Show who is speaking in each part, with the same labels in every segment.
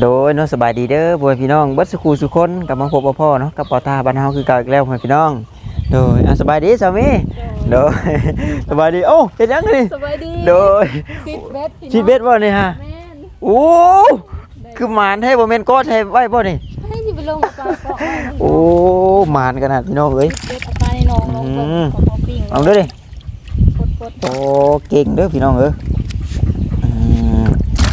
Speaker 1: โดยเนาะสบายดีเด้อพ่อแม่พี่น้องเบิดสุขูสุคนกลับมาพบกับพ่อเนาะกับปอตาบ้านเฮาคือเก่าอีกแล้วพ่อแม่พี่น้องโดยอะสบายดีสามีโดยสบายดีโอ้เฮ็ดยังนี่
Speaker 2: สบายดี
Speaker 1: โดย
Speaker 2: สิบเบ็ดพี่น้อง
Speaker 1: ชีเบ็ดบ่นี่ฮะ
Speaker 2: แม่น
Speaker 1: โอ้คือหมานให้บ่แม่นกอดให้ไว้บ่นี่
Speaker 2: ให้สิไปลงปลาเกาะไว้นะ
Speaker 1: โอ้หมานขนาดพี่น้องเอ้ย
Speaker 2: เบ็ดเอาปลาในหนองลง
Speaker 1: อืม
Speaker 2: กับของปิ้ง
Speaker 1: เอาเด้อดิ
Speaker 2: กดกด
Speaker 1: โอ้เก่งเด้อพี่น้องเอ้ยอืม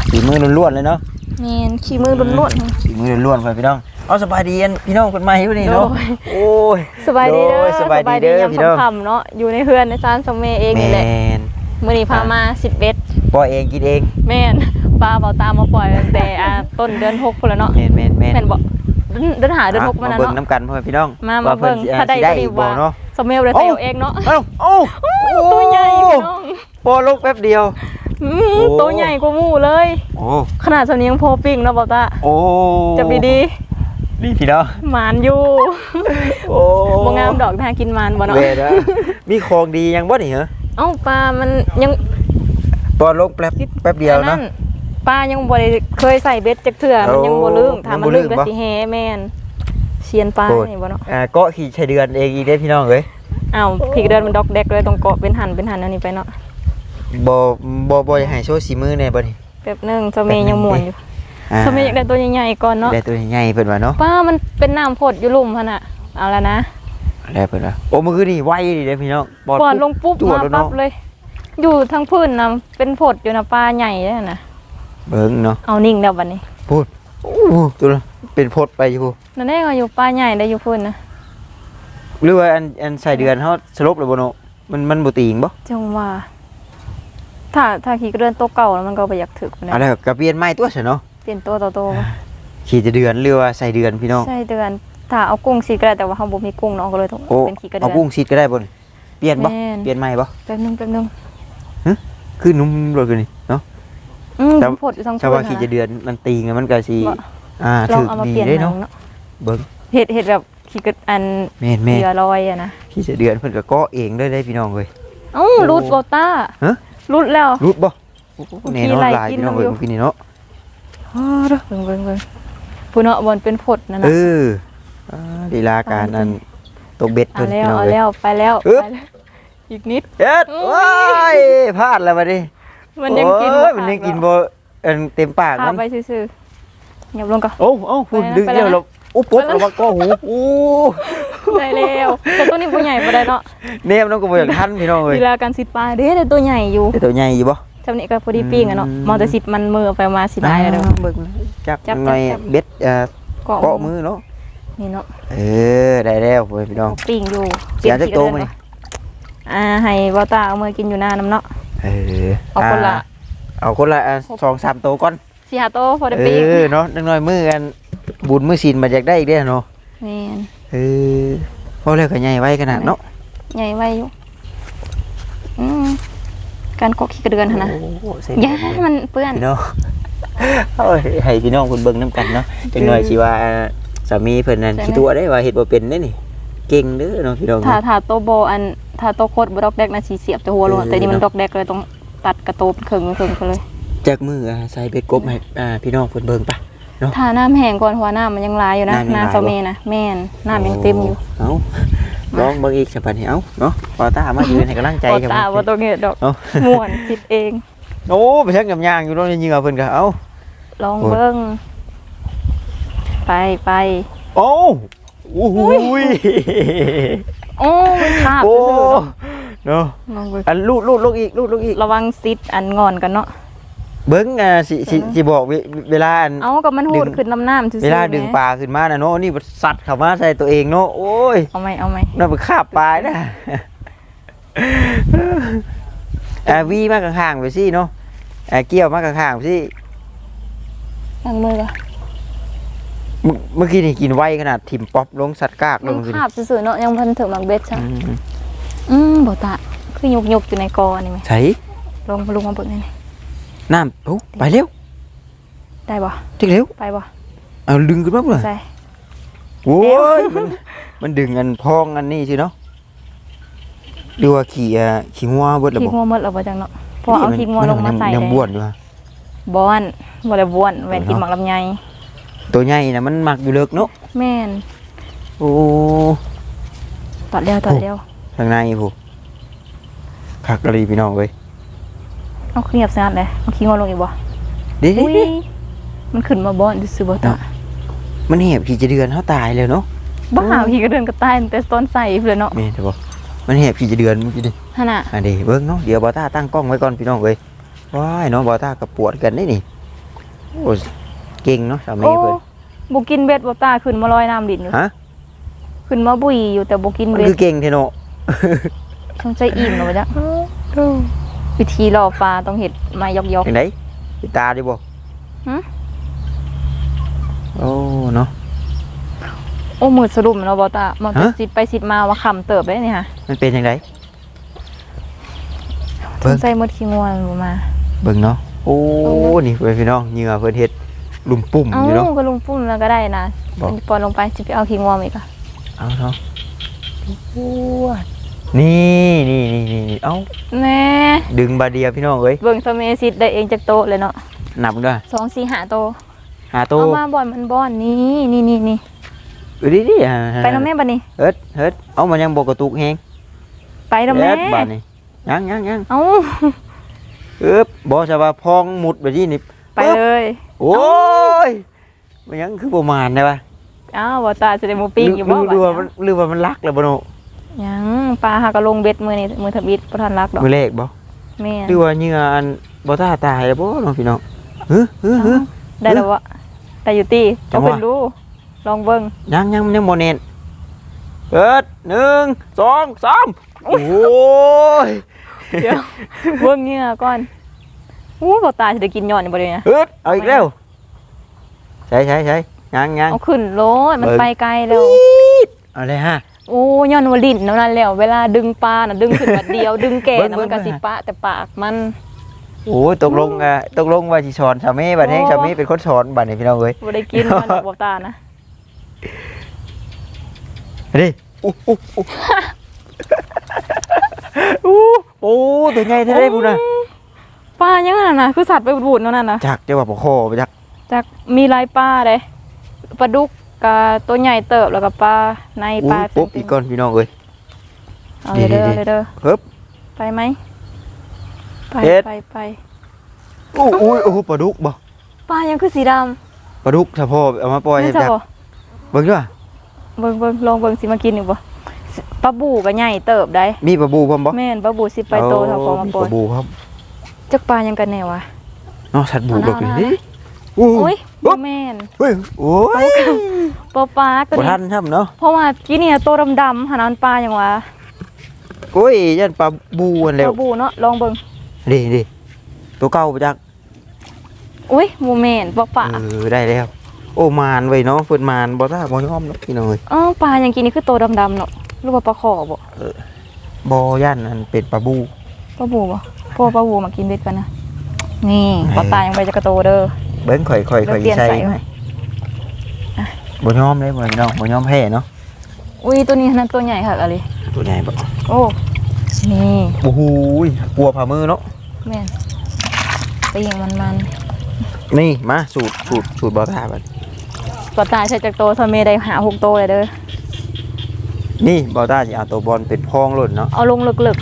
Speaker 1: ฝีมือล้วนๆเลยเนาะ
Speaker 2: แม่นขี้มือล้วน
Speaker 1: ฝีมือล้วนๆไปพี่น้อง เอาสบายดีอันพี่น้องคนใหม่อยู่นี่เนาะ
Speaker 2: โดย
Speaker 1: โอ้ย
Speaker 2: ๆสบายดีเด้อ
Speaker 1: โสบายดีเด้อยา
Speaker 2: ม
Speaker 1: พี่น้อง
Speaker 2: ค่ำๆเนาะ อยู่ในเฮือนในซานสมเมเอง
Speaker 1: แม
Speaker 2: นี่แหละ
Speaker 1: น
Speaker 2: มื้อนี้พามาสิบเบ็ด
Speaker 1: ปล่อยเองกินเอง
Speaker 2: แม่นปลาเบาตามมาปล่อยตั้งแต่อ่าต้นเดือน6พุ่นแล้วเนาะ
Speaker 1: แมนแมนแมน
Speaker 2: แม่นบ่เดือนเดือนหาเดือนหกมา
Speaker 1: มา
Speaker 2: นะ
Speaker 1: เบิ่ง
Speaker 2: เนาะ
Speaker 1: น้ำกันพ่อแม่พี่น้อง
Speaker 2: มา
Speaker 1: ว่า
Speaker 2: มาเบิ่ง
Speaker 1: พิ่นสิ
Speaker 2: ถ้าได้
Speaker 1: สิ
Speaker 2: ก็ดี
Speaker 1: อีบ่
Speaker 2: ว่า
Speaker 1: เนาะ
Speaker 2: สมเมลเลย
Speaker 1: โอ้
Speaker 2: ใส่เอาเองเนาะ
Speaker 1: เอ้าโอ้
Speaker 2: ตัวใหญ่พี่น้อง
Speaker 1: พอลกแป๊บเดียว
Speaker 2: อืม
Speaker 1: โอ้
Speaker 2: ตัวใหญ่กว่าหมูเลย
Speaker 1: โอ้
Speaker 2: ขนาดสำเนียงโพปิ้งเนาะบอกตา
Speaker 1: โอ้
Speaker 2: จะดีดี
Speaker 1: นี่พี่น้อง
Speaker 2: ๆหมานอยู่
Speaker 1: โอ้
Speaker 2: บ่งามดอกทากินหมานบ่เนาะ
Speaker 1: เวดอะมีของดียังบ่นี่เหรอ
Speaker 2: เอ้าปลามันยัง
Speaker 1: พอลกแป๊บแป๊บเดียว
Speaker 2: อั
Speaker 1: เนาะ
Speaker 2: ปลายังบ่ได้เคยใส่เบ็ดจักเทื่อมันยังบ่ลืม
Speaker 1: โอ้
Speaker 2: ถ้า
Speaker 1: ยัง
Speaker 2: มัน
Speaker 1: บ่ลื
Speaker 2: ลื
Speaker 1: ม
Speaker 2: มก็
Speaker 1: บ่
Speaker 2: สิแฮแม่นเชียนปลา
Speaker 1: โกรธ
Speaker 2: นี่บ่เนาะ
Speaker 1: อ่าเก็ขี่ชายเดือนเองอีกเด้อพี่น้องเอ้ย
Speaker 2: อ้าวพี่เดินมันดอกแดกเลยต้องเกาะเป็นหันเป็นหันอันนี้ไปเนาะ
Speaker 1: บ่บ่บ่อยากให้โชว์สีมือแน่บ่นี่
Speaker 2: แป๊บหนึงเจ้าเมย์ยังม่วนอยู่
Speaker 1: อ่า
Speaker 2: เจ้าเมย์อยากได้ตัวใหญ่ๆก่อนเนาะ
Speaker 1: ได้ตัวใหญ่ๆเพิ่นว่าเนาะ
Speaker 2: ปลามันเป็นน้ำพดอยู่ลุ่มหั่นน่ะเอาละนะ
Speaker 1: ได้เพิ่นว่าโอ้มื้อคืนนี่ไวดีเด้อพี่น้อง
Speaker 2: ปอดลงปุ๊บ
Speaker 1: ตัว
Speaker 2: มา
Speaker 1: แล้ว
Speaker 2: ปั๊
Speaker 1: เนาะ
Speaker 2: บเลย อยู่ทั้งพื้นนะเป็นผดอยู่นะปลาใหญ่เลยนะ
Speaker 1: เบิ่งเนาะ
Speaker 2: เอานิ่งเดี๋ยวบัดนี้
Speaker 1: พูดโอ้โหตัวละเป็นพดไปอยู่
Speaker 2: นั่นเองเอาอยู่ปลาใหญ่ได้อยู่พื้นนะ
Speaker 1: หรือว่าอันอันใส่เดือนเขาสลบหรือบ่เนาะมันมันบ่ตีงบ่
Speaker 2: จังว่า ถ้าถ้าขี่กระเดือนโตวเก่าแล้วมันก็ไปอยากถึกนะ
Speaker 1: อะไรก็เปลี่ยนไม้ตัวซะเนาะ
Speaker 2: เปลี่ยนตัวต่อตัว
Speaker 1: ขี่จะเดือนหรือว่าใส่เดือนพี่น้อง
Speaker 2: ใช่เดือนถ้าเอากุ้งสีก็ได้แต่ว่าเขาบ่มีกุ้งเนาะก็เลยต้อง
Speaker 1: โอ้
Speaker 2: เป็นขี่กระเดื
Speaker 1: เอา
Speaker 2: อน
Speaker 1: กุ้งซีดก็ได้บ่นี่เปลี่ยนบ่
Speaker 2: แม่น
Speaker 1: เปลี่ยนไม้บ่
Speaker 2: แป๊บนึงแป๊บนึง
Speaker 1: คือนุ่มเลยคือนี่เนาะ
Speaker 2: อืม
Speaker 1: แต่
Speaker 2: ผดอยู่ทั้ง
Speaker 1: ถ้า
Speaker 2: พื้
Speaker 1: ว่านขี่จะเดือนมันตีงมันก็สิ
Speaker 2: บ่
Speaker 1: อ่า
Speaker 2: ลอ
Speaker 1: ถึ
Speaker 2: ง
Speaker 1: ก
Speaker 2: เอามา
Speaker 1: ดี
Speaker 2: เปลี่ยน
Speaker 1: ได้
Speaker 2: หนั
Speaker 1: เนาะ
Speaker 2: งเนาะ
Speaker 1: เบิ่ง
Speaker 2: เห็ดเห็ดแบบขี่กระอัน
Speaker 1: แม่นแม่
Speaker 2: เรือลอยอะนะ
Speaker 1: ขี่จะเดือนเพิ่นก็เกาะเองเลยได้พี่น้องเว้ย
Speaker 2: เอ้ารูดโบต้า
Speaker 1: ฮะ
Speaker 2: รูดแล้ว
Speaker 1: รุดบ่แน่นอน
Speaker 2: ขี่ไล่
Speaker 1: หลาย
Speaker 2: กิน
Speaker 1: พี่น้อง
Speaker 2: น้ำอยู่
Speaker 1: เว้ยพี่นี่เนาะอ้าวเด้อ
Speaker 2: เบิ่งเบิ่งเบิ่งผู้เนาะบอลเป็นผดนั่น
Speaker 1: เอ
Speaker 2: น่ะ
Speaker 1: ออ่าลีลาการอันตกเบ็ด
Speaker 2: เอา
Speaker 1: เพิ่น
Speaker 2: แล้
Speaker 1: พี่
Speaker 2: ว
Speaker 1: น้อง
Speaker 2: เอา
Speaker 1: เว้ย
Speaker 2: แล้วไปแล้ว
Speaker 1: อึ๊บ
Speaker 2: ไปแล้วอีกนิด
Speaker 1: เอ็ด
Speaker 2: อุ้ย
Speaker 1: ว้ายพลาดแล้วบัดนี้
Speaker 2: มันยังกิน
Speaker 1: โอ้ย
Speaker 2: บ่
Speaker 1: มันยัง
Speaker 2: ขาด
Speaker 1: กินบ่เอันเต็มปาก
Speaker 2: ข้า
Speaker 1: มั
Speaker 2: วนไปซื่อๆหยับลงก่อน
Speaker 1: โอ้โอ้คุณ
Speaker 2: ไปแล้ว
Speaker 1: ดึง
Speaker 2: ไปแล้ว
Speaker 1: เดียวเราอุ๊บปุ๊บเราว่าก็หูอู้
Speaker 2: ได้แล้วแต่ตัวนี้บ่ใหญ่บ่ได้เนาะ
Speaker 1: เนมน้องก็บ่อยากทันพี่น้องเอ้ย
Speaker 2: เวลาการสิปลาเด้แต่ตัวใหญ่อยู่
Speaker 1: แต่ตัวใหญ่อยู่บ่
Speaker 2: จำนี้ก็พอดีปิ้งอะเนาะ
Speaker 1: อืม
Speaker 2: มอเตอร์สิบมันมือไปมาสิได้แล้ว
Speaker 1: เบิ่งจับ
Speaker 2: จับ
Speaker 1: หน่อย
Speaker 2: จับ
Speaker 1: เบ็ดเอ่อ
Speaker 2: เกาะ
Speaker 1: เกาะมือเนาะ
Speaker 2: นี่เนาะ
Speaker 1: เออได้แล้วเว้ยพี่น้อง
Speaker 2: ปิ้งอยู่
Speaker 1: เสียจักโตมานี่
Speaker 2: อ่าให้บ่าวตาเอามือกินอยู่หน้าน้ำเนาะ
Speaker 1: เออ
Speaker 2: เอาคนละ
Speaker 1: อ่เอาคนละอะสองสามโตวก่อน
Speaker 2: สิหาโตพอได้
Speaker 1: เอ
Speaker 2: ปิ้ง
Speaker 1: อเนาะจักหน่อยมือกันบุญมือศีลมาอยากได้อีกเด้อเนาะ
Speaker 2: แม่น
Speaker 1: เออพอแล้วก็ใหญ่ไว้ขนาดเนาะ
Speaker 2: ใหญ่ไว้อยู่อืมการกอกขี้กระเดือนหั่นนะ
Speaker 1: โอ้โหเสร็จ
Speaker 2: อย่าให้มันเปื้อน
Speaker 1: พี่น้องเอ้ยให้พี่น้องเพิ่นเบิ่งนํกันเนาะจังหน่อยสิว่าสามีเพิ่นนั่น
Speaker 2: ใช่ไหม
Speaker 1: สิตัวได้ว่าเฮ็ดบ่เป็นเด้นี่ เก่งเด้อเนาะพี่น้อง
Speaker 2: ถ้า
Speaker 1: เนาะ
Speaker 2: ถ้าโตโบอันถ้าโตโคตรบ่ดอกแดกนะสิเสียบแต่หัวลง
Speaker 1: เออ
Speaker 2: แต่นี่มัน
Speaker 1: เนาะ
Speaker 2: ดอกแดกเลยต้องตัดกระโตเป็นครึ่งเป็นครึ่งไปเลย
Speaker 1: จากมืออะใส่เบ็ดกบให้อ่าพี่น้องเพิ่นเบิ่งปะ
Speaker 2: ถ้าน้ำแห้งก่อนหัวน้ำมันยังลายอยู่นะ
Speaker 1: น้ำยัง
Speaker 2: นา
Speaker 1: ลาย
Speaker 2: เซาเมนะแม่นน้ำยังเต็มอยู่
Speaker 1: เอ้าลองเบิ่งอีกสักปันนี้เอ้าเนาะพอตามายืนให้กำลังใจ
Speaker 2: บ่
Speaker 1: กัน
Speaker 2: ตาบ่ต้องเฮ็ดดอก
Speaker 1: เอ้า
Speaker 2: ม่วนสิเอง
Speaker 1: โอ้ไปชักกับย่างอยู่ตรงนี้เหงื่อเพิ่นก็เอ้า
Speaker 2: ลอง
Speaker 1: โอ้ย
Speaker 2: เบิ่งไปไป
Speaker 1: โอ้โอ้โหย
Speaker 2: โอ้มันคาบ
Speaker 1: โอ้
Speaker 2: ซื่อๆเนาะ
Speaker 1: เนาะ
Speaker 2: ลองเบิ่ง
Speaker 1: อันลูดลูดลูกอีกลูดลูกอีก
Speaker 2: ระวังซิดอันงอนกันเนาะ
Speaker 1: เบิ่งอะสิสิสิบอกเวเวลาอัน
Speaker 2: เอากับมันหูด
Speaker 1: ดึง
Speaker 2: ขึ้นน้ำน้ำซื่อๆ
Speaker 1: เวลาดึง
Speaker 2: แหม
Speaker 1: ปลาขึ้นมาน่ะเนาะนี่มันสัตว์เข้ามาใส่ตัวเองเนาะโอ้ย
Speaker 2: เอาไหมเอาไหม
Speaker 1: นั่นมันคาบปลานะอ่าวีมากข้างๆไปสิเนาะอ่าเกี่ยวมากข้างๆไปสิ
Speaker 2: ล้างมือก่อน
Speaker 1: เมื่อเมื่อกี้นี่กินไวขนาดถิ่มป๊อปลงสัตว์กากล
Speaker 2: ยัง
Speaker 1: งสิ
Speaker 2: คาบซื่อๆเนาะยังเพิ่นถึงมักเบ็ดซะ
Speaker 1: อืม
Speaker 2: อืมบ่ตาคือยุกๆอยู่ในกอนี่แหม
Speaker 1: ใส่
Speaker 2: ลงลงมาเบิ่งนี่
Speaker 1: น้ำโอ้ไปเร็ว
Speaker 2: ได้บ่
Speaker 1: ทิกเร็ว
Speaker 2: ไปบ่
Speaker 1: เอาดึงขึ้นมาเพื่อ
Speaker 2: ใส่
Speaker 1: โอ้ยมันมันดึงอันพองอันนี้สิเนาะดูว่าขี่อะขี่งัวเบิดแล้ว
Speaker 2: ขี้
Speaker 1: บ่
Speaker 2: งัวหมดแล้วบ่จังเนาะพอเอาขี้งัวลงมาใส่
Speaker 1: ยัง
Speaker 2: ได้
Speaker 1: บ้วนอยู่ฮะ
Speaker 2: บอนบ่ได้บ้วนแม่นกินหมักลำไย
Speaker 1: ตัวใหญ่น่ะมันมักอยู่เลิกเนาะ
Speaker 2: แม่น
Speaker 1: โอ้
Speaker 2: ตัดแล้วตัดแล้ว
Speaker 1: ทางในผู้คักกะลีพี่น้องเอ้ย
Speaker 2: เอาเงียบสงัดเลยเอาขี้งอลงอีกบ่
Speaker 1: เด้
Speaker 2: อุ้ยมันขึ้นมาบ่อนซื้อบ่ตา
Speaker 1: มันเหียบขี่จะเดือนเฮาตายเลยเนาะ
Speaker 2: บ้าขี้กระเดินกระต่ายตั้งแต่ต้นใส่เพื่อนเนาะ
Speaker 1: แม่นบ่มันเหียบขี่จะเดือนเมื่อกี้ดิ
Speaker 2: หั่นน่ะ
Speaker 1: อันนี้เบิ่งเนาะเดี๋ยวบอต้าตั้งกล้องไว้ก่อนพี่น้องเอ้ยว้ายเนาะบอต้ากับปวดกันได้นี่โอ้เก่งเนาะสามี
Speaker 2: โอ้
Speaker 1: เพิ่น
Speaker 2: บ่กินเบ็ดบ่ตาขึ้นมาลอยน้ำดินอยู่
Speaker 1: ฮะ
Speaker 2: ขึ้นมาบุยอยู่แต่บ่กิน
Speaker 1: มัน
Speaker 2: เบ็ด
Speaker 1: คือเก่งเทเนาะ
Speaker 2: สงใจอิ่มเนาะบ่จ๊ะ วิธีรอปลาต้องเฮ็ดมายอก
Speaker 1: จังไดปิดตาดิบ่
Speaker 2: หึ
Speaker 1: โอ้เนาะ
Speaker 2: ๆโอ้มืดสรุปเนาะบ่ตามันไป
Speaker 1: ฮะ
Speaker 2: สิไปสิมาว่าค่ำเติบได้นี่ค่ะ
Speaker 1: มันเป็นจังได
Speaker 2: สงใจหมดขี้งัวมันบ่มา
Speaker 1: เบิ่งเนาะ โอ้ นี่เพิ่นพี่น้องเหงื่อเพิ่นเฮ็ดลุ่มปุ่ม
Speaker 2: เอ้า
Speaker 1: อยู่เนาะ
Speaker 2: ก็ลงปุ้มแล้วก็ได้นะ
Speaker 1: บอก
Speaker 2: ปอนลงไปสิไปเอาขี้งัวมาอีกอะ
Speaker 1: เอาเนาะ นี่นี่นี่นี่นี่เอ้า
Speaker 2: แน่
Speaker 1: ดึงบาเดียวพี่น้องเอ้ย
Speaker 2: เบิ่งสเมซิดได้เองจากโต๊ะเลยเนาะ
Speaker 1: นับด้วย
Speaker 2: สองสี่หาโตะ
Speaker 1: หาโต
Speaker 2: เอามาบ่อนมันบ่อนนี่นี่นี่นี่
Speaker 1: เอ้ยดิดิอ่า
Speaker 2: ไปแล้วแม่บัดนี้
Speaker 1: เฮ็ดเฮ็ดเอามันยังบ่กระตุกแฮง
Speaker 2: ไปแล้วแม่
Speaker 1: เฮ็ดบาดนี้ยังยังยัง
Speaker 2: เอ้า
Speaker 1: อึบบอกจะว่าพองหมุดแบบนี้นี่
Speaker 2: ไปเลย
Speaker 1: โอ้ยมันยังคือประมาณได้ปะ
Speaker 2: อ้าวบ่ตาจะได้หมูปิ้งอยู่บ่
Speaker 1: หรือว่า
Speaker 2: บั
Speaker 1: มั
Speaker 2: ด
Speaker 1: นหรือว่ามันรักแล้วบ่โน
Speaker 2: ยังปลาหากระลงเบ็ดมื้อนี้มื้อทบิดบ่ทันรักดอก
Speaker 1: มือเลขบ่
Speaker 2: แม่
Speaker 1: หรือว่าเหงื่ออันบ่ท่าตายแล้วบ่น้องพี่น้องฮึฮึฮึ
Speaker 2: ได้แล้ววะได้อยู่ติ
Speaker 1: จั
Speaker 2: เอา
Speaker 1: งหวะ
Speaker 2: เพิ่นดูลองเบิ่ง
Speaker 1: ยังยังมันยังบ่แน่นเปิดหนึ่งสองสามโอ้ย
Speaker 2: เดี๋ยวเบิ่งเหงื่อก่อนอู้บ่ตาสิได้กินย้อนนี่บ่ได้นะ
Speaker 1: ฮึดเอาอีกแล้วใช่ใช่ใช่ยังยัง
Speaker 2: เอาขึ้นโลดมัน
Speaker 1: เบิ่ง
Speaker 2: ไปไกลแล้ว
Speaker 1: เอาเลยฮะ
Speaker 2: โอ้ย้อนว่าลิ้นเท่านั้นแล้ว เวลาดึงปลาน่ะดึงขึ้นบัดเดียว ดึงแก่
Speaker 1: เบิ่ง
Speaker 2: น่ะมันก็
Speaker 1: เบิ่ง
Speaker 2: สิปะแต่ปากมัน
Speaker 1: โอ้ยตกลงอะตกลงว่าสิสอนสามีบัดนี้
Speaker 2: โอ้
Speaker 1: สามีเป็นคนสอนบัดนี้พี่น้องเอ้ย
Speaker 2: บ่ได้กินมันดอกบ่ตานะ
Speaker 1: ดิอู้อู้อู้อู้โอ้ตัวใหญ่เท่าได้บุญนะ
Speaker 2: ปลายังนั่นน่ะคือสัตว์ไปบูดๆเนั่นน่ะนะ
Speaker 1: จักจะว่าปะคอไปจัก
Speaker 2: จากมีหลายปลาเด้ปลาดุก กับตัวใหญ่เติบแล้วก็ปลาใน
Speaker 1: อู้
Speaker 2: ปลา
Speaker 1: ปุ๊บอีกก่อนพี่น้องเอ้ย
Speaker 2: เอาเลยเด้อ
Speaker 1: ดีๆ
Speaker 2: เลยเด้อ
Speaker 1: เฮิบ
Speaker 2: ไปไหมไป
Speaker 1: เฮ็ด
Speaker 2: ไปไป
Speaker 1: อู้อู้อู้ปลาดุกบ่
Speaker 2: ปลายังคือสีดำ
Speaker 1: ปลาดุกถ้าพ่อเอามาปล่อยให้
Speaker 2: ไม่ใช่
Speaker 1: จัก
Speaker 2: บ่
Speaker 1: เบิ่งด้วย
Speaker 2: เบิ่งเบิ่งลองเบิ่งสิมากินอยู่บ่สิปลาบูก็ใหญ่เติบได้
Speaker 1: มีปลาบูพร้อมบ่
Speaker 2: แม่นปลาบูสิไปโตเท่าของมา
Speaker 1: มี
Speaker 2: ปล่
Speaker 1: ป
Speaker 2: อย
Speaker 1: ลาบูครับ
Speaker 2: จักปลายังกันแน่วะ
Speaker 1: เนาะสัตว์บู
Speaker 2: เอา
Speaker 1: ดอก
Speaker 2: เอา
Speaker 1: นี่
Speaker 2: เอา
Speaker 1: อู้
Speaker 2: โอ้ย
Speaker 1: โอ้
Speaker 2: บ่แม่น
Speaker 1: เฮ้ยโอ้ย
Speaker 2: ปลาปลาก็
Speaker 1: บ่
Speaker 2: นี่
Speaker 1: ทันครับเนาะ
Speaker 2: เพราะว่ากี้เนี่ยโตดำๆหานั้นปลายังวะ
Speaker 1: โอ้ยยันปลาบูอัน
Speaker 2: ป
Speaker 1: แล้ว
Speaker 2: ลาบูเนาะลองเบิ่ง
Speaker 1: ดิดิตัวเก่าไปจัก
Speaker 2: อุ้ยบ่แม่นปลาปลา
Speaker 1: เออได้แล้ว โอ้มานไว้เนาะเพิ่นมานบ่ท่าบ่ยอมเนาะพี่น้องเอ้ย
Speaker 2: อ๋อปลายังกินนี่คือโตดำๆเนาะหรือว่าปลาขอบ่
Speaker 1: บ่ย่านอันเป็นปลาบู
Speaker 2: ปลาบูบ่พวกปลาบูมากินเบ็ดกันนะ นี่ปลาตายยังไปจะกระโตเด้อ
Speaker 1: เบิ้งข่อยข่อยข่อย
Speaker 2: เปลี่ยน
Speaker 1: ใส่
Speaker 2: ใส่ไว้
Speaker 1: บ่ยอมเลยบ่น้องบ่ยอมแพ้เนาะ
Speaker 2: อุ้ยตัวนี้นั่นตัวใหญ่ค่ะอะไร
Speaker 1: ตัวใหญ่บ่
Speaker 2: โอ้นี่
Speaker 1: โอ้โหยกลัวผ่ามือเนาะ
Speaker 2: แม่นไปยิงมันมัน
Speaker 1: นี่มาสูตรสูตรสูตรบ่ท่าบัด
Speaker 2: ๆปลาตายใช้จากโตทอเมได้หาหกโตเลยเด้อ
Speaker 1: นี่บ่ท่าสิเอาตัวบอลเป็นพองหล่นเนาะ
Speaker 2: เอาลงลึก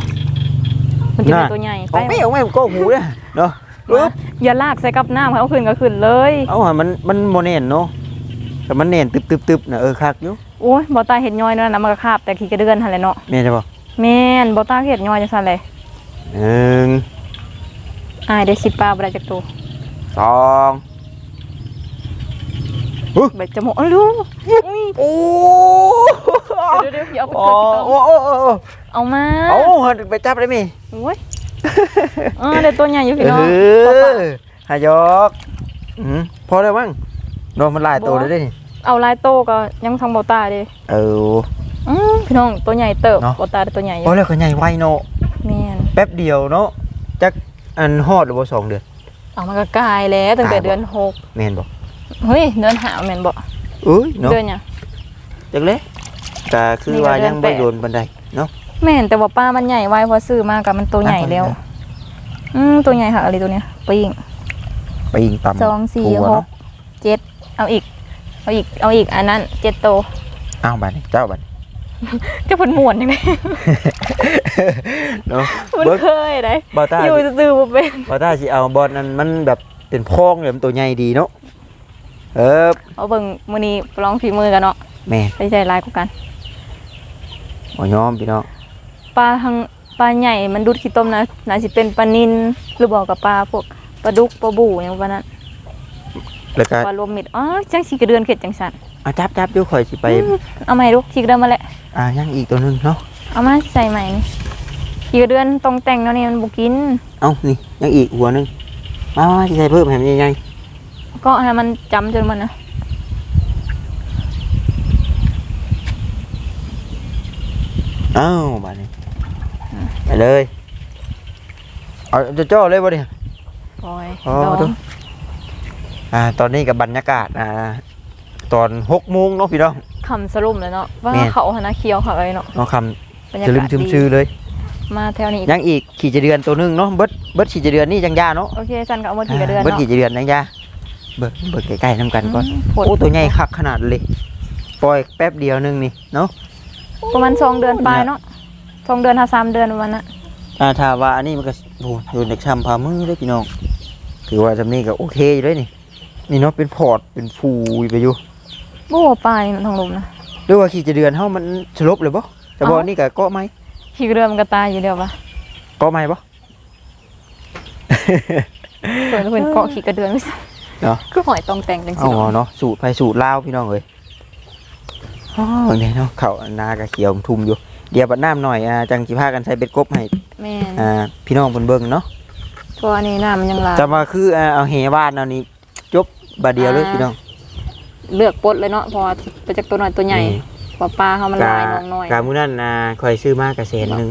Speaker 2: ๆมันจะเป็น
Speaker 1: น่ะ
Speaker 2: ตัวใหญ่
Speaker 1: เอา
Speaker 2: ไป
Speaker 1: ไม่เอาไม่ก็หูเด้อเนาะ
Speaker 2: มา
Speaker 1: ปึ๊บ
Speaker 2: อย่าลากใส่กับน้ำให้เอาขึ้นก็ขึ้นเลย
Speaker 1: เอาหามันมันบ่แน่นเนาะแต่มันแน่นตึบตึบตึบน่ะเออคักอยู่
Speaker 2: โอ้ยบอตายเห็ดย้อยนั่นนะมันก็คาบแต่ขี้กระเดือนหันเลยเนาะ
Speaker 1: แม่นจะบ่
Speaker 2: แม่นบอตายเห็ดย้อยจังซั่นเลย
Speaker 1: หนึ่ง
Speaker 2: อายได้สิปลาบ่ได้จากตัว
Speaker 1: สอง
Speaker 2: ใบจมูกเอ้ยดูอุ้ย
Speaker 1: โอ้
Speaker 2: เดี๋ยวๆๆอย่าเอาไป
Speaker 1: โอ้
Speaker 2: เกิด
Speaker 1: โอ้โอ้โอ้โอ้
Speaker 2: เอามา
Speaker 1: เอาเฮ็ดไปจับได้มั้ย
Speaker 2: โอ้ย เออได้ตัวใหญ่อยู่พี่น้อง
Speaker 1: เอ
Speaker 2: ปลาปลา
Speaker 1: อหายอกอืมพอแล้วมั้งโดนมันหลายตัว
Speaker 2: บ่
Speaker 1: เลยเด้นี่
Speaker 2: เอาลายโตก็ยังทางบอตายเดิ
Speaker 1: เออ
Speaker 2: อือพี่น้องตัวใหญ่เติบ
Speaker 1: เนาะ
Speaker 2: บอตายได้ตัวใหญ่อ
Speaker 1: พอยู่แล้วก็ใหญ่ไวเนาะ
Speaker 2: แม่น
Speaker 1: แป๊บเดียวเนาะจักอันฮอดหรือบ่สองเดือน
Speaker 2: เอามันก็กลายแล้วตั้งแต่
Speaker 1: กลายบ่
Speaker 2: เดือนหก
Speaker 1: แม่นบ่
Speaker 2: เฮ้ยเดือนหาแม่นบ่
Speaker 1: เอ้ยเนาะ
Speaker 2: เดือนหยัง
Speaker 1: จักเลยก็คือ
Speaker 2: นี่ก็
Speaker 1: ว่า
Speaker 2: เดือน
Speaker 1: ยังบ่
Speaker 2: แปด
Speaker 1: โดนปานใดเนาะ
Speaker 2: แม่นแต่ว่าป้ามันใหญ่ไว้เพอซื้อมากับมันตัวใหญ่แล้ว
Speaker 1: อะ
Speaker 2: อืมตัวใหญ่ค่ะอะไรตัวเนี้ยปิ้ง
Speaker 1: ไปยิงตำ
Speaker 2: สองสี่
Speaker 1: ปู
Speaker 2: ห
Speaker 1: อะ
Speaker 2: ก
Speaker 1: เนาะ
Speaker 2: เจ็ดเอาอีก เอาอีก เอาอีกอันนั้นเจ็ดโต
Speaker 1: เอาบัดนี้เจ้าบัดนี้
Speaker 2: จะเพิ่นม่วนจังได๋
Speaker 1: เนาะ
Speaker 2: มัน
Speaker 1: เบิด
Speaker 2: เคยได้
Speaker 1: บ่ตา
Speaker 2: อยู่ซื่อๆบ่เป็น
Speaker 1: บ่ตาสิเอาบอลนั้นมันแบบเป็นพองเลยมันตัวใหญ่ดีเนาะเออ
Speaker 2: เอาเบิ่งมื้อนี้ลองฝีมือกันเนาะ
Speaker 1: แม่น
Speaker 2: ไปใจหลายกว่ากัน
Speaker 1: บ่ยอมพี่น้อง
Speaker 2: ป ลาทางปลาใหญ่มันดูดขี้ต้มนะน่าสิเป็นปลานิลหรือบอกกับปลาพวกปลาดุกปลาบู่อย่างว่านั้น
Speaker 1: แล้วก็
Speaker 2: ปลารวมมิดอ๋อจังสิกระเดือนเข็ดจังซั่น
Speaker 1: เอาจับจับอยู่ข่อยสิไป
Speaker 2: เอามาให้ลูกขี้กระเดือนมาแหละ
Speaker 1: อ่ายังอีกตัวหนึงเนาะ
Speaker 2: เอามาใส่ใหม่นี่ขี้กระเดือนตรงแต่งเนาะนี่มันบ่กิน
Speaker 1: เอ้านี่ยังอีกหัวหนึงมามาสิใส่เพิ่มให้มันใหญ่
Speaker 2: ก็ให้มันจำจนมันนะ
Speaker 1: ๆเอ้าบัดนี้ ไปเลยเอาจะจ่อเลยบ่เนี่ย
Speaker 2: โอ้ย
Speaker 1: อ๋อ
Speaker 2: ลอง
Speaker 1: ดูอ่า ตอนนี้กับบรรยากาศอ่าตอนหกโมงเนาะพี่น้อง
Speaker 2: คำสรุปเลยเนาะว่า
Speaker 1: แม่น
Speaker 2: เขาหนาเคี้ยวเขาอะไรเนาะ
Speaker 1: น้องค
Speaker 2: บรรำยา
Speaker 1: จะลื
Speaker 2: กามศ
Speaker 1: ชม
Speaker 2: ดี
Speaker 1: ชื่อเลย
Speaker 2: มาแถวนี้
Speaker 1: ยังอีกขี่จะเดือนตัวหนึงเนาะเบิดเบิดขี่จะเดือนนี่จังยาเนาะ
Speaker 2: โอเคจันก็เอามาขี้กระเดือน
Speaker 1: เบิด
Speaker 2: เนาะ
Speaker 1: ขี่จะเดือนจังยาเบิดเบิดใกล้ๆน้ำกันก่อน
Speaker 2: อืมผล
Speaker 1: โอ้ตัวใหญ่คักขนาดเลย ปล่อยแป๊บเดียวหนึงนี่เนาะ
Speaker 2: ประมาณสองเดือนปลายเนาะ สองเดือนถ้าสามเดือนประมาณนั้น
Speaker 1: อ่าถ้าว่าอันนี้มันก็โอ้โดนเด็กช้ำพามือเลยพี่น้องถือว่าจำนี้ก็โอเคอยู่เลยนี่นี่เนาะเป็นพอร์ตเป็นฟูไปอยู่
Speaker 2: โบ้ปลานี่มันทองลมนะ
Speaker 1: หรือว่าขี่จะเดือนเฮามันสลบเลยบ่แต่บ่
Speaker 2: เอ้า
Speaker 1: นี่ก็เกาะไหม
Speaker 2: ขี้กระเดือนมันก็ตายอยู่เดียวปะ
Speaker 1: เกาะไหมบ่
Speaker 2: เพิ่นเพิ่นเกาะขี้กระเดือนไม่ใช่
Speaker 1: เนาะ
Speaker 2: คือหอยตองแต่งจัง
Speaker 1: เอา
Speaker 2: ซี่
Speaker 1: เนาะสูตรไปสูตรลาวพี่น้องเอ้ยอ๋อเนี่ยเนาะเขานากระเขียวทุ่มอยู่ เดี๋ยวบัดน้ำหน่อยอ่าจังสิพากันใช้เบ็ดกบให้
Speaker 2: แม่น
Speaker 1: อ่าพี่น้องเพิ่นเบิ่งเนาะ
Speaker 2: เพราะอันนี้น้ำมันยังหลาย
Speaker 1: จะมาคืออ่าเอาเหวานเอานี่จบบาดเดียวเลย
Speaker 2: อ่า
Speaker 1: พี่น้อง
Speaker 2: เลือกปลดเลยเนาะเพอไปจากตัวน้อยตัวใหญ่
Speaker 1: นี่
Speaker 2: เพอปลาเขามันลายน้องน้อย
Speaker 1: กามื้อนั้นอ่าข่อยซื้อมากระแสนหนึง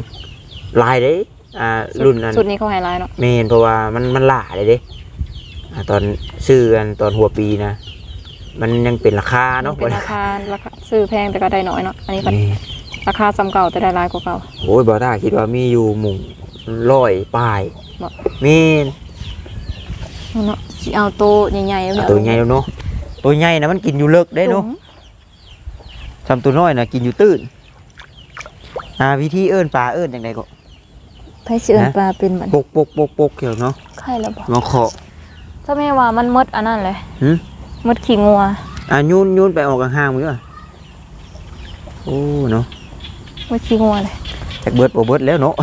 Speaker 1: ลายเด้อ่ารุ่นนั้น
Speaker 2: ชุดนี้เขาให้ลายเนาะ
Speaker 1: แม่นเพราะว่ามันมันหลาเลยเด้อ่าตอนซื้อกันตอนหัวปีนะ มันยังเป็นราคาเนาะ
Speaker 2: เป็นราคาราคาซื้อแพงแต่ก็ได้น้อยเนาะอันนี้ก็
Speaker 1: นี่
Speaker 2: ราคาซ้ำเก่าแต่ได้หลายกว่าเก่า
Speaker 1: โอ้ยบอต้าคิดว่ามีอยู่หมุงร้อยป้าย
Speaker 2: บ่
Speaker 1: มีน
Speaker 2: เนาะสิเอาโตใหญ่ๆเนี่ย
Speaker 1: ตัวใหญ่แล้วเนาะตัวใหญ่นะมันกินอยู่เลิกได้เนาะทำตัวน้อยนะกินอยู่ตื้นอ่าวิธีเอิ้นปลาเอิ้นจังไดก็
Speaker 2: ไผสิเอิ้นปลาเป็นมัน
Speaker 1: ปกปกปกปกเกี่ยวเนาะ
Speaker 2: ไข่แล้วบ่
Speaker 1: มาเคาะ
Speaker 2: ถ้าแม่ว่ามันมดอันนั้นเลย
Speaker 1: หึ
Speaker 2: มดขี้งัว
Speaker 1: อ่ายูนยูนไปออกห่างๆมือก่อนโอ้เนาะ
Speaker 2: มดขี้งัวเลย
Speaker 1: จากเบิดบ่เบิดแล้วเนาะ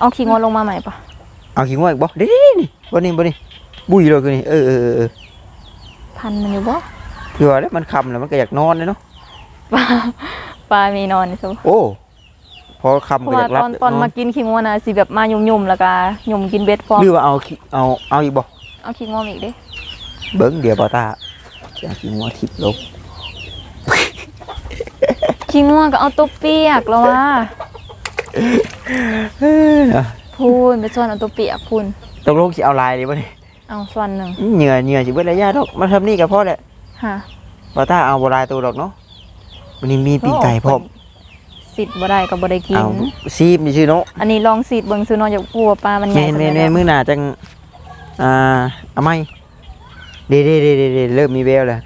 Speaker 2: เอาขี้งัวลงมาใหม่ปะ
Speaker 1: เอาขี้ง่วงอีกบ่เด้ๆนี่บ่นี่บ่นี่บุยเลยคือนี่เออเออเออเออ
Speaker 2: พันมันอยู่บ่
Speaker 1: เผื่อแล้วมันคำแล้วมันก็อยากนอนเลยเนาะ
Speaker 2: ปลาปลามีนอนนี่ซุ
Speaker 1: โอ้พอ
Speaker 2: เพ
Speaker 1: คำ
Speaker 2: ราะ
Speaker 1: ก็อาก
Speaker 2: ว่ายต
Speaker 1: รับ
Speaker 2: อนตอน
Speaker 1: น
Speaker 2: มากินขี้งัวนะสิแบบมายุ่มๆแล้วก็ยุ่มกินเบ็ดพร้อม
Speaker 1: หรือว่าเอาขี้เอาเอาอีกบ่
Speaker 2: เอาขี้งัวมาอีกเด้
Speaker 1: เบิ้งเดี๋ยวบอตาจะกินหัวทิพย์ลง
Speaker 2: ขี้งัวก็เอาตัวเปียกแล้วว่าพูนไปส่วนเอาตัวเปียกพูน
Speaker 1: ตกลงสิเอาลายดีบ่นี่
Speaker 2: เอาส่วนหนึ่ง
Speaker 1: เหงื่อเหงื่อสิเบิดระยะดอกมาทำนี่กับพ่อแหละ
Speaker 2: ฮะ
Speaker 1: บอตาเอาบ่ลายตัวดอกเนาะวันนี้มีปีนไก่พร้อม
Speaker 2: สิทธิ์บ่ได้ก็บ่ได้กิน
Speaker 1: เอาซีมนี่ชื่อเนาะ
Speaker 2: อันนี้ลองสิทธิ์เบิ่งซื้อเนอกจากปัวปลามันให
Speaker 1: แม่
Speaker 2: ญ่
Speaker 1: น
Speaker 2: สำ
Speaker 1: แม่น
Speaker 2: ห
Speaker 1: แม่
Speaker 2: รับ
Speaker 1: นมื้อหน้าจังอ่าเอาไหมเด้เด้เด้เด้เด้เริ่มมีแววแล้ว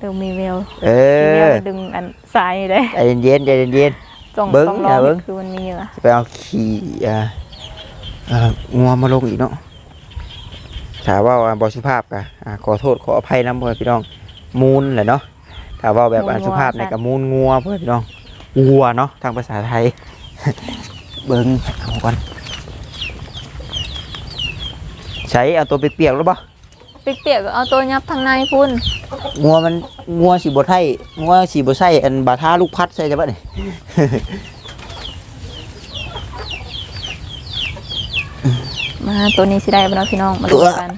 Speaker 2: เดี๋ยวมีแวว
Speaker 1: เอ
Speaker 2: มีแว
Speaker 1: อ
Speaker 2: วดึงอันสายได้
Speaker 1: ใจเย็นๆใจเย็น
Speaker 2: ต้อง
Speaker 1: เบิ่ง
Speaker 2: ต้องล
Speaker 1: อย่า
Speaker 2: อง
Speaker 1: เบิ่ง
Speaker 2: คือมันมีเหยื่อ
Speaker 1: ๆไปเอาขี้อ่าอ่างัวมาลงอีกเนาะถ้าว่าอ่าบ่สุภาพก็อ่าขอโทษขออภัยนำพ่อพี่น้องมูลแหละเนาะถ้าเว่าแบบอันสุภาพในกับมูลงัวเพื่อนพี่น้องวัวเนาะทางภาษาไทย เบิ้งเอาก่อนใช้เอาตัวเปียกๆหรือเปล่า
Speaker 2: เปียกๆก็เอาตัวยับทางในพุ่น
Speaker 1: งัวมันงัวสีบไทยงัวสีบไส้อันบาท่าลูกพัดใช่ไหมนี่
Speaker 2: มาตัวนี้สิได้บ่เนาะพี่น้องมาดูกัน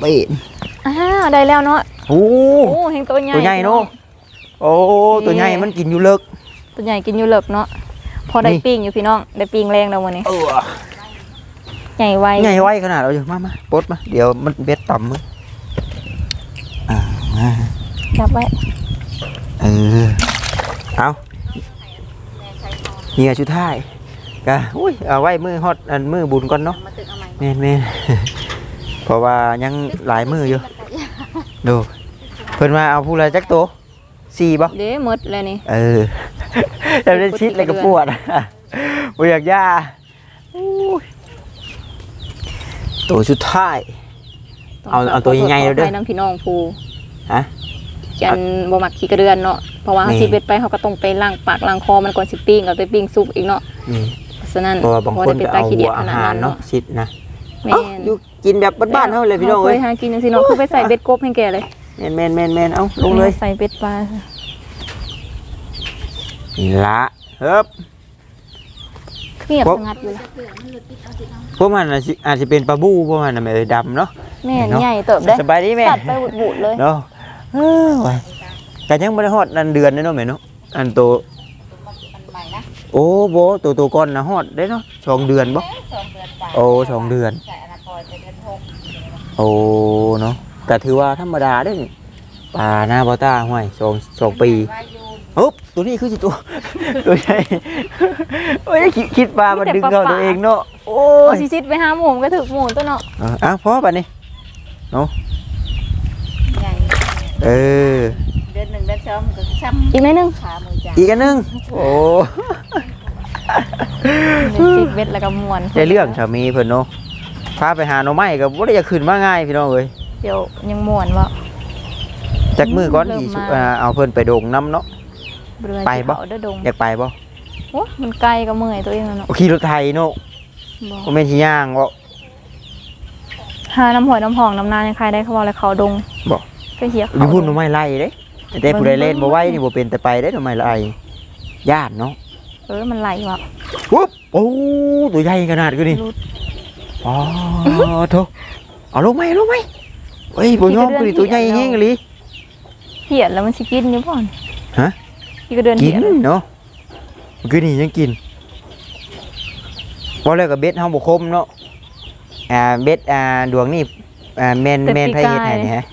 Speaker 1: ไป
Speaker 2: อ้าวได้แล้วเนาะ
Speaker 1: โอ้
Speaker 2: โอ้เห็นตัวใหญ่
Speaker 1: ตัวใหญ่เนาะโอ้ตัวใหญ่มันกินอยู่เลิก
Speaker 2: ตัวใหญ่กินอยู่เลิกเนาะพอได้
Speaker 1: นี่
Speaker 2: ปิ้งอยู่พี่น้องได้ปิ้งแรงแล้วมื้อนี้
Speaker 1: เออ
Speaker 2: ใหญ่ไว
Speaker 1: ใหญ่ไว้ขนาดเราอยู่มามาปลดมาเดี๋ยวมันเบ็ดต่ำมึง อ่ามา
Speaker 2: จับไว้
Speaker 1: เออเอาเฮียชุดท้ายกะอุ้ยเอาไว้มือฮอดอันมือบุญก่อนเนาะ
Speaker 2: มาตึกเอาใหม่
Speaker 1: แม่นแม่นเพราะว่ายังหลายมืออยู่ดูเพิ่นมาเอาผู้ละจักโตสี่บ่
Speaker 2: เด้หมดแล้วนี่
Speaker 1: เออแต่ได้ชิดเลยก็ปวดบ่อยากย่าอู้ยตัวสุดท้ายเอาเอาตัวใหญ่ๆแล้วเด้อ
Speaker 2: ไปน้ำพี่น้องผู้
Speaker 1: ฮะ
Speaker 2: จันบ่มักขี้กระเดือนเนาะเพราะว่า
Speaker 1: นี่
Speaker 2: เฮาสิเบ็ดไปเฮาก็ต้องไปล้างปากล้างคอมันก่อนสิปิ้งเอาไปปิ้งซุปอีกเนาะ
Speaker 1: นี่
Speaker 2: เพราะฉะนั้น
Speaker 1: เพราะว่าบางคน
Speaker 2: บ่
Speaker 1: ก็
Speaker 2: ได้
Speaker 1: เอา
Speaker 2: ป็นตขี้ดียจ
Speaker 1: อา
Speaker 2: ขนด
Speaker 1: หาร
Speaker 2: นั้น
Speaker 1: เนาะชิดนะ
Speaker 2: แม่
Speaker 1: เอ้านอยู่กินแบบบ้านๆเฮาเลยพี่น้องเอ้ย
Speaker 2: คหากินจังซี่เนาะคือไปใส่เบ็ดกบให้แกเลย
Speaker 1: แม่นแม่นแม่นแม่นเอาลงเลย
Speaker 2: ใส่เบ็ดปลา
Speaker 1: นี่ละเฮ้บ
Speaker 2: เงียบ
Speaker 1: ครบ
Speaker 2: สงัดอยู่ล่ะ
Speaker 1: พวกมันอาจสิอาจจะเป็นปลาบูพวกมันน่ะแม่เอ้ยดำเนาะ
Speaker 2: แม่น
Speaker 1: เนาะ
Speaker 2: ใหญ่เติบได้
Speaker 1: สบายดีแม่
Speaker 2: ตัดไปบุดๆเลย
Speaker 1: เนาะ เออไว้แต่ยังบ่ได้ฮอดนั่นเดือนเด้เนาะแม่เนาะอันโตโอ้บ่ตัวตัวก่อนน่ะฮอดได้เนาะสองเดือนบ่โอ้สองเดือนโอ้เนาะก็ถือว่าธรรมดาได้นี่ปลาหน้าบ่ตาห้วยสองสองปีอุ๊บตัวนี้คือสิตัว ตัวใหญ่โอ้ยคิดคิดปลามันดึงเข้าตัวเองเนาะโอ้
Speaker 2: โอ้
Speaker 1: ย
Speaker 2: สิซิดไปหาหมูมันก็ถึกหมูตัวเนาะ
Speaker 1: เอออะพอป่ะนี่เนาะ
Speaker 3: ใหญ่
Speaker 1: เออ
Speaker 3: เดือนหนึ่งเดือนสองก็ช้
Speaker 2: อีกหนิดนึงำ
Speaker 3: ขามือจ้า
Speaker 1: อีกอันหนึงโอ้
Speaker 2: ซิดเบ็ดแล้วก็ม่วน
Speaker 1: ได้เรื่องสามีเพิ่นเนาะพาไปหาหน่อไม้ก็บ่ได้จะขึ้นมาง่ายพี่น้องเอ้ย
Speaker 2: เดี๋ยวยังม่วนว่า
Speaker 1: จักมือก่อน
Speaker 2: เริ่ม
Speaker 1: ที่สุ
Speaker 2: มา
Speaker 1: อ่าเอาเพิ่นไปโดงน้ำเนาะ
Speaker 2: เรือ
Speaker 1: ไปบ่
Speaker 2: สิเขาเด้อดง
Speaker 1: อยากไปบ่
Speaker 2: โอ้มันไกลก็เมื่อยตัวเองแล้วเนาะ
Speaker 1: โอ้ขี่รถไถเนาะ
Speaker 2: บ่
Speaker 1: บ่แม่นสิย่างบ่
Speaker 2: หาน้ำหอยน้ำหองน้ำนายังใครได้เขาบอกเลยเขาดง
Speaker 1: บ่
Speaker 2: ก็เหีย
Speaker 1: อ
Speaker 2: เขา
Speaker 1: ยู่พุ่นหน่อไม้ไล่เด้แต่ผู้ใดเล่น
Speaker 2: เบิ่
Speaker 1: บ่
Speaker 2: ง
Speaker 1: ไหวนี่บ่เป็นแต่ไปเด้หน่อไม้ไล่ย่านเนาะ
Speaker 2: เออมันไหลว่ะ
Speaker 1: ปุ๊บโอ้ตัวใหญ่ขนาดกูนี่
Speaker 2: รุด
Speaker 1: อ๋อโถเอาลงไหมลงไหมเฮ้ยบ่ยอมกูนี่ตัวใหญ่แฮงอีหลี
Speaker 2: เหียแล้วมันสิกินอยู่บ่อน
Speaker 1: ฮะ
Speaker 2: พี่ก็เดิน
Speaker 1: กิ
Speaker 2: เหี
Speaker 1: น
Speaker 2: ยเลย
Speaker 1: เนาะมันคือนี่ยังกินบ่แล้วก็เบ็ดเฮาบ่คมเนาะอ่าเบ็ดอ่าดวงนี่อ่าแม่นแม่นไผเฮ็ดให้นี่ฮะ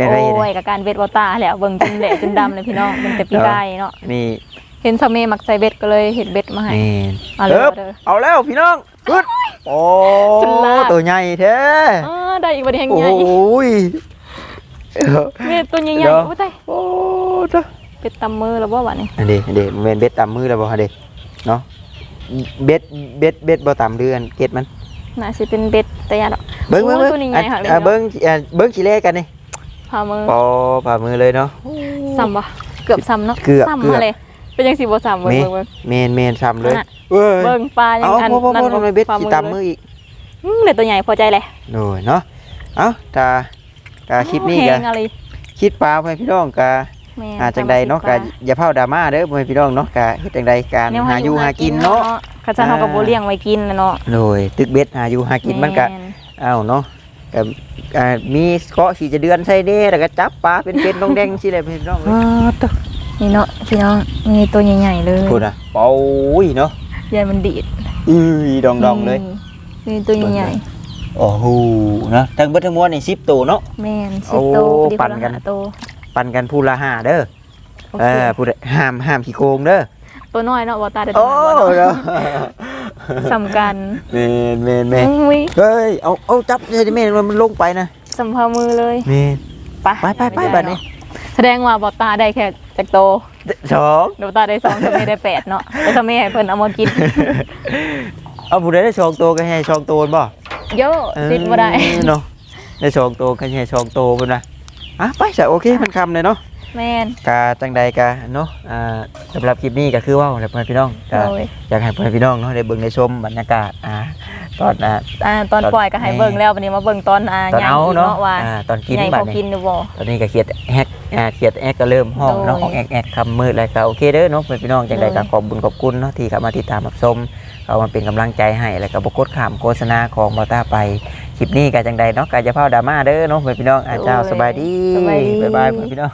Speaker 1: แม่นไผเฮ็ด
Speaker 2: โอ้
Speaker 1: ให้
Speaker 2: ยกับการเบ็ดวอตาแหล้วเบิ่งจนแหละจนดำเลยพี่น้องมันแต่ปีกายเนาะ
Speaker 1: นี่
Speaker 2: เห็นสามีมักใส่เบ็ดก็เลยเห็ดเบ็ดมาให้
Speaker 1: แม่น
Speaker 2: เอาเลย
Speaker 1: เอิบ
Speaker 2: เอาเลย
Speaker 1: เอาแล้วพี่น้องอึดโอ้
Speaker 2: จุลา
Speaker 1: ตัวใหญ่แท้
Speaker 2: อ่าได้อีกวันแห่ง
Speaker 1: โอ้
Speaker 2: ใหญ่
Speaker 1: ย
Speaker 2: เบ็ดตัวใหญ่
Speaker 1: เดี๋ยว
Speaker 2: ๆโอ้ยตาย
Speaker 1: โอ้จ้ะ
Speaker 2: เป็ดตำมือแล้วบ่วะนี่
Speaker 1: อันเดอันเดมันเป็นเบ็ดตามมือแล้วบ่ฮะเดเนาะเบ็ดเบ็ดเบ็ดบ่ตามเดือนเก็ดมัน
Speaker 2: น่าสิเป็นเบ็ดแต่ยาดอก
Speaker 1: เบิ้งเบิ้ง
Speaker 2: โอ้
Speaker 1: เบิ้ง
Speaker 2: ตัวนี้ใหญ่ค่ะเลย
Speaker 1: อะ
Speaker 2: เนาะ
Speaker 1: เบิ้งอะเบิ้งขี้เล่กันนี่
Speaker 2: พามือ
Speaker 1: ปอผ่ามือเลยเนาะ
Speaker 2: ซ้ำบ่เกือบซ้ำเนาะ
Speaker 1: เกือบ
Speaker 2: ซ้ำ
Speaker 1: เกือบ
Speaker 2: มาเลยเป็นยังสิบ่ซ้ำเบิ่ง
Speaker 1: มี
Speaker 2: เบิ่งเบิ่ง
Speaker 1: เมนเมนซ้ำเลย
Speaker 2: นั่นน่ะ
Speaker 1: เว้ย
Speaker 2: เบิ่งปลายั
Speaker 1: เอา
Speaker 2: งอัน
Speaker 1: พ่อพ่อ
Speaker 2: นั่น
Speaker 1: พ่อทำไมเบ็ด
Speaker 2: ฝ่า
Speaker 1: สิ
Speaker 2: มือ
Speaker 1: ตาม
Speaker 2: เล
Speaker 1: มื
Speaker 2: ย
Speaker 1: ออีก
Speaker 2: อืมเด็ดตัวใหญ่พอใจเลย
Speaker 1: โดยเนาะเอ้าตาตาคลิปนี้
Speaker 2: แห
Speaker 1: กะ
Speaker 2: งอะไร
Speaker 1: คิดปลาให้พี่น้องกะ
Speaker 2: แม่
Speaker 1: หาจังใดเนาะกะอย่าเผาดราม่าเด้อพ่อแม่พี่น้องเนาะกะเฮ็ดจังใดการ
Speaker 2: แนว
Speaker 1: หาอยู่หากินเนาะ
Speaker 2: ข้าจันเฮาก็บ่เลี้ยงไว้กินนะเนาะ
Speaker 1: โดยตึกเบ็ดหาอยู่หากินมันกะ
Speaker 2: แเอ้า
Speaker 1: เนาะ ก็อ่ามีเกาะสีจะเดือนใส่เด้แล้วก็จับปลาเป็นเป็นดงแดงสิเลยพี่น้องเอ้ย
Speaker 2: นี่เนาะพี่น้องมีตัวใหญ่ๆเลย
Speaker 1: พูดอะโอ้ยเนาะ
Speaker 2: ใหญ่มันดีด
Speaker 1: อือดองดองๆเลย
Speaker 2: นี่ตัวใหญ่
Speaker 1: โอ้โหเนาะทั้งเบิดทั้งมวลนี่10ตัวเนาะ
Speaker 2: ๆแม่น
Speaker 1: โอ้
Speaker 2: สิโตพอดี
Speaker 1: ปั่นกัน
Speaker 2: คละห้าโต
Speaker 1: ปันกันผู้ละห้าเด้อ
Speaker 2: โอ
Speaker 1: เอ
Speaker 2: เค
Speaker 1: อผู้ใดห้ามห้ามขี้โกงเด้อ
Speaker 2: ตัวน้อยเนาะบ่ตาได้
Speaker 1: โอ้
Speaker 2: ตัวน้อยบ่
Speaker 1: เนาะ
Speaker 2: เนาะ สำคัญ
Speaker 1: เมนเมนเมน
Speaker 2: อุ้ย
Speaker 1: เฮ้ยเอาเอาจับใช่ดิเมนมันลงไปนะ
Speaker 2: สัมภามือเลย
Speaker 1: เมน
Speaker 2: ไป
Speaker 1: ไปไปไปบัดนี้
Speaker 2: แสดงว่าบ่ตาได้แค่จักโต
Speaker 1: สอง
Speaker 2: เดี๋ยวตาได้สองสามีได้แปดเนาะแต่สามีให้เพิ่นเอามากิน
Speaker 1: เอาผู้ใดได้สองตัวก็ให้สองตัวบ่
Speaker 2: เยอะติดบ่ได้
Speaker 1: เออเนาะได้สองตัวก็ให้สองตัวเพิ่นว่าอะไปซะโอเคมันคำเลยเนาะ
Speaker 2: แม่น
Speaker 1: กาจังใดกาเนาะอ่าสำหรับคลิปนี้ก็คือว่าแหละพ่อแม่พี่น้องก็
Speaker 2: โอ้ย
Speaker 1: อยากให้พ่อแม่พี่น้องเนาะได้เบิ่งได้ชมบรรยากาศอ่าตอนอ่า
Speaker 2: อ่าตอนปล่อยก็ให้เบิ่งแล้ววันนี้มาเบิ่งตอนอ่า
Speaker 1: ตอน
Speaker 2: ย่าง
Speaker 1: เอา
Speaker 2: อีก
Speaker 1: เนาะ
Speaker 2: เนาะว่า
Speaker 1: อ่าตอนกิน
Speaker 2: ใหญ่
Speaker 1: บั
Speaker 2: พ
Speaker 1: ด
Speaker 2: อ
Speaker 1: นี้
Speaker 2: กินอยู่บ่
Speaker 1: ตอนนี้ก็เขียดแฮกอ่าเขียดแฮกก็เริ่มห้องเนาะ
Speaker 2: โดย
Speaker 1: ห้องแอกแอกคำมืดแล้วก็โอเคเด้อเนาะพ่อแม่พี่น้องจังใดก็
Speaker 2: โดย
Speaker 1: ขอบบุญขอบคุณเนาะที่เข้ามาติดตามรับชมเข้ามาเป็นกำลังใจให้แล้วก็บ่กดข้ามโฆษณาของบอต้าไปคลิปนี้ก็จังใดเนาะก็จะเผาดราม่าเด้อเนาะพ่อแม่พี่น้องอาเจ้าสบายดี
Speaker 2: สบายดี
Speaker 1: บ๊ายบายพ่อแม่พี่น้อง